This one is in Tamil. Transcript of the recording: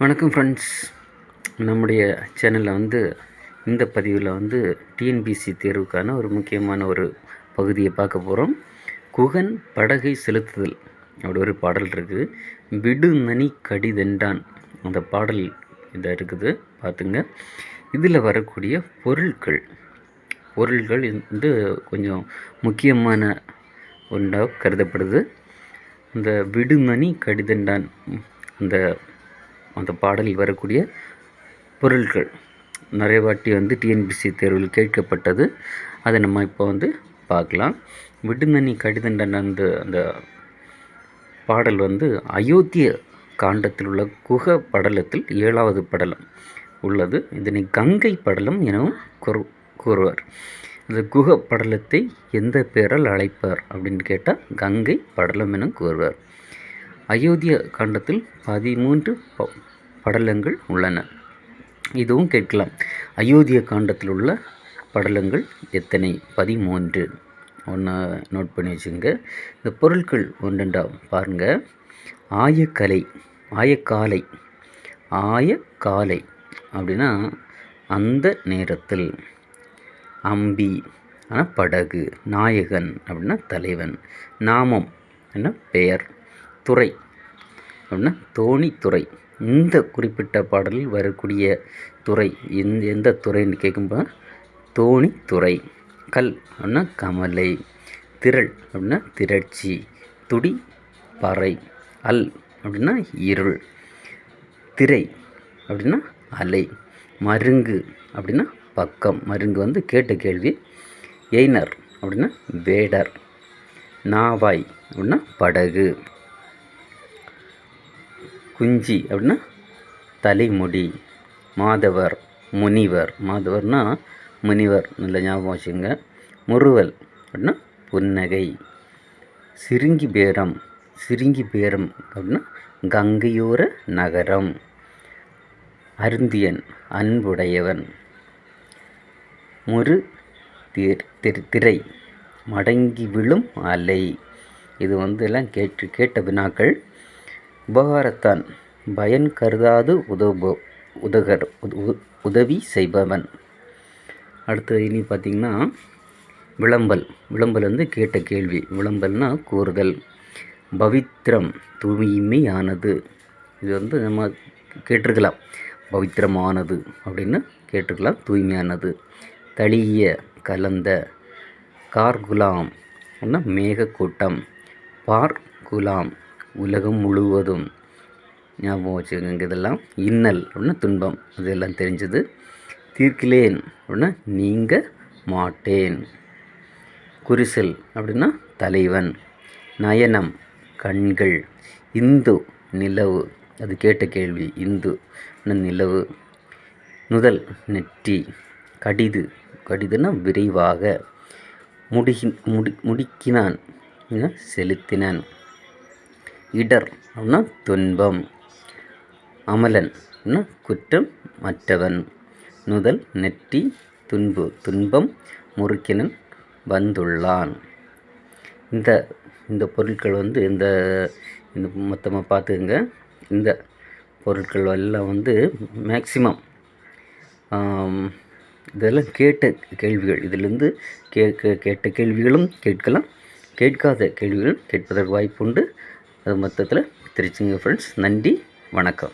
வணக்கம் ஃப்ரெண்ட்ஸ் நம்முடைய சேனலில் வந்து இந்த பதிவில் வந்து டிஎன்பிசி தேர்வுக்கான ஒரு முக்கியமான ஒரு பகுதியை பார்க்க போகிறோம் குகன் படகை செலுத்துதல் அப்படி ஒரு பாடல் இருக்குது விடு நனி கடிதென்றான் அந்த பாடல் இதாக இருக்குது. பார்த்துங்க. இதில் வரக்கூடிய பொருட்கள் பொருள்கள் வந்து கொஞ்சம் முக்கியமான ஒன்றாக கருதப்படுது. இந்த விடுமணி கடிதண்டான் அந்த அந்த பாடலில் வரக்கூடிய பொருள்கள். நிறைய வாட்டி வந்து டிஎன்பிசி தேர்வில் கேட்கப்பட்டது. அதை நம்ம இப்போ வந்து பார்க்கலாம். விடுமணி கடிதண்டன் அந்த அந்த பாடல் வந்து அயோத்திய காண்டத்தில் உள்ள குக படலத்தில் ஏழாவது படலம் உள்ளது. இதனை கங்கை படலம் எனவும் கூறு கூறுவார். இந்த குக படலத்தை எந்த பெயரால் அழைப்பார் அப்படின்னு கேட்டால் கங்கை படலம் என கூறுவார். அயோத்திய காண்டத்தில் பதிமூன்று படலங்கள் உள்ளன. இதுவும் கேட்கலாம். அயோத்திய காண்டத்தில் உள்ள படலங்கள் எத்தனை? பதிமூன்று. ஒன்று நோட் பண்ணி வச்சுங்க இந்த பொருட்கள் ஒன்றுண்டா பாருங்கள் ஆயக்கலை ஆயக்காலை ஆயக்காலை அப்படின்னா அந்த நேரத்தில். அம்பி ஆனால் படகு நாயகன் அப்படின்னா தலைவன் நாமம் என்ன? பெயர் துறை. அப்படின்னா தோணித்துறை இந்த குறிப்பிட்ட பாடலில் வரக்கூடிய துறை எந்த எந்த துறைன்னு கேட்கும்போது தோணித்துறை கல் அப்படின்னா கமலை திரள் அப்படின்னா திரட்சி துடி பறை அல் அப்படின்னா இருள் திரை அப்படின்னா அலை மருங்கு அப்படின்னா பக்கம். மருங்கு வந்து கேட்ட கேள்வி. எய்னர் அப்படின்னா வேடர் நாவாய் அப்படின்னா படகு. குஞ்சி அப்படின்னா தலைமுடி மாதவர் முனிவர். மாதவர்னா முனிவர். நல்ல ஞாபகம் வச்சுங்க முறுவல் அப்படின்னா புன்னகை. சிறுங்கி பேரம் சிறுங்கி பேரம் அப்படின்னா கங்கையோர நகரம். அருந்தியன் அன்புடையவன். முரு திரை மடங்கி விழும் அலை. இது வந்து எல்லாம் கேட்டு கேட்ட வினாக்கள். உபகாரத்தான். பயன் கருதாது உதவு உதகர் உதவி செய்பவன். அடுத்து இனி பார்த்திங்கன்னா விளம்பல். விளம்பல் வந்து கேட்ட கேள்வி. விளம்பல்னா கூறுதல். பவித்திரம் தூய்மையானது. இது வந்து நம்ம கேட்டிருக்கலாம். பவித்திரமானது அப்படின்னு கேட்டிருக்கலாம். தூய்மையானது. தளிய கலந்த கார்குலாம். அப்படின்னா மேகக்கூட்டம். பார்குலாம். உலகம் முழுவதும் ஞாபகம் வச்சுக்கோங்க இதெல்லாம் இன்னல் அப்படின்னா துன்பம். இதெல்லாம் தெரிஞ்சது. தீர்க்கிலேன் அப்படின்னா நீங்க மாட்டேன். குறிசல் அப்படின்னா தலைவன். நயனம் கண்கள். இந்து நிலவு. அது கேட்ட கேள்வி. இந்து நிலவு. முதல் நெற்றி. கடிது. கடிதுன்னா விரைவாக. முடிகின் முடி முடிக்கினான். செலுத்தினான். இடர் அப்படின்னா துன்பம் அமலன் அப்படின்னா குற்றம் மற்றவன் நுதல் நெற்றி துன்பு துன்பம் முறுக்கினன் வந்துள்ளான். இந்த இந்த பொருட்கள் வந்து இந்த இந்த மொத்தமாக பார்த்துக்குங்க. இந்த பொருட்கள் எல்லாம் வந்து மேக்சிமம் இதெல்லாம் கேட்ட கேள்விகள். இதிலிருந்து கே கேட்ட கேள்விகளும் கேட்கலாம். கேட்காத கேள்விகளும் கேட்பதற்கு வாய்ப்புண்டு. அது மொத்தத்தில் திருச்சிங்க ஃப்ரெண்ட்ஸ் நன்றி வணக்கம்.